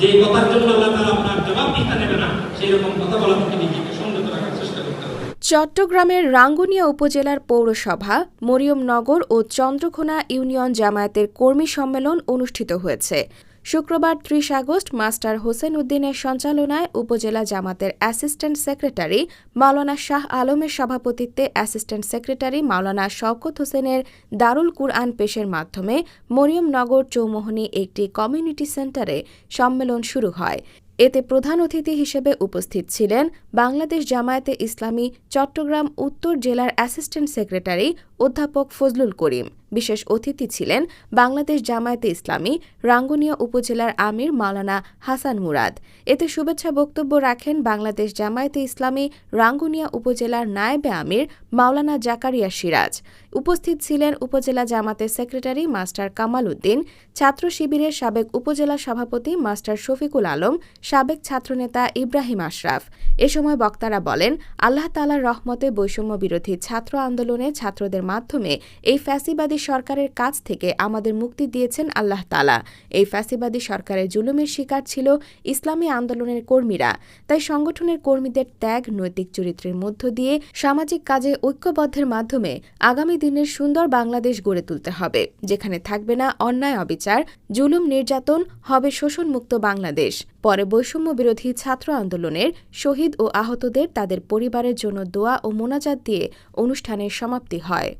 যে কথার জন্য আপনার জবাব দিতে নেবে না সেই রকম কথা বলা থেকে নিজেকে সংযত রাখার চেষ্টা করতে হবে। চট্টগ্রামের রাঙ্গুনিয়া উপজেলার পৌরসভা, মরিয়মনগর ও চন্দ্রখোনা ইউনিয়ন জামায়াতের কর্মী সম্মেলন অনুষ্ঠিত হয়েছে। শুক্রবার ত্রিশ আগস্ট মাস্টার হোসেন উদ্দিনের সঞ্চালনায় উপজেলা জামাতের অ্যাসিস্ট্যান্ট সেক্রেটারি মাওলানা শাহ আলমের সভাপতিত্বে অ্যাসিস্ট্যান্ট সেক্রেটারি মাওলানা শওকত হোসেনের দারুল কুরআন পেশের মাধ্যমে মরিয়মনগর চৌমোহনী একটি কমিউনিটি সেন্টারে সম্মেলন শুরু হয়। এতে প্রধান অতিথি হিসেবে উপস্থিত ছিলেন বাংলাদেশ জামায়াতে ইসলামী চট্টগ্রাম উত্তর জেলার অ্যাসিস্ট্যান্ট সেক্রেটারি অধ্যাপক ফজলুল করিম। বিশেষ অতিথি ছিলেন বাংলাদেশ জামায়াতে ইসলামী, রাঙ্গুনিয়া উপজেলার আমির মাওলানা হাসান মুরাদ। এতে শুভেচ্ছা বক্তব্য রাখেন বাংলাদেশ জামায়াতে ইসলামী, রাঙ্গুনিয়া উপজেলার নায়েবে আমির মাওলানা জাকারিয়া সিরাজ। উপস্থিত ছিলেন উপজেলা জামাতের সেক্রেটারি মাস্টার কামাল উদ্দিন, ছাত্র শিবিরের সাবেক উপজেলা সভাপতি মাস্টার শফিকুল আলম, সাবেক ছাত্রনেতা ইব্রাহিম আশরাফ। এ সময় বক্তারা বলেন, আল্লাহ তালার রহমতে বৈষম্য বিরোধী ছাত্র আন্দোলনে ছাত্রদের মাধ্যমে এই ফ্যাসিবাদী সরকারের কাছ থেকে আমাদের মুক্তি দিয়েছেন আল্লাহ তালা এই ফ্যাসিবাদী সরকারের জুলুমের শিকার ছিল ইসলামী আন্দোলনের কর্মীরা। তাই সংগঠনের কর্মীদের ত্যাগ, নৈতিক চরিত্রের মধ্য দিয়ে সামাজিক কাজে ঐক্যবদ্ধের মাধ্যমে আগামী দিনের সুন্দর বাংলাদেশ গড়ে তুলতে হবে, যেখানে থাকবে না অন্যায় অবিচার, জুলুম নির্যাতন, হবে শোষণমুক্ত বাংলাদেশ। পরে বৈষম্য বিরোধী ছাত্র আন্দোলনের শহীদ ও আহতদের তাদের পরিবারের জন্য দোয়া ও মোনাজাত দিয়ে অনুষ্ঠানের সমাপ্তি হয়।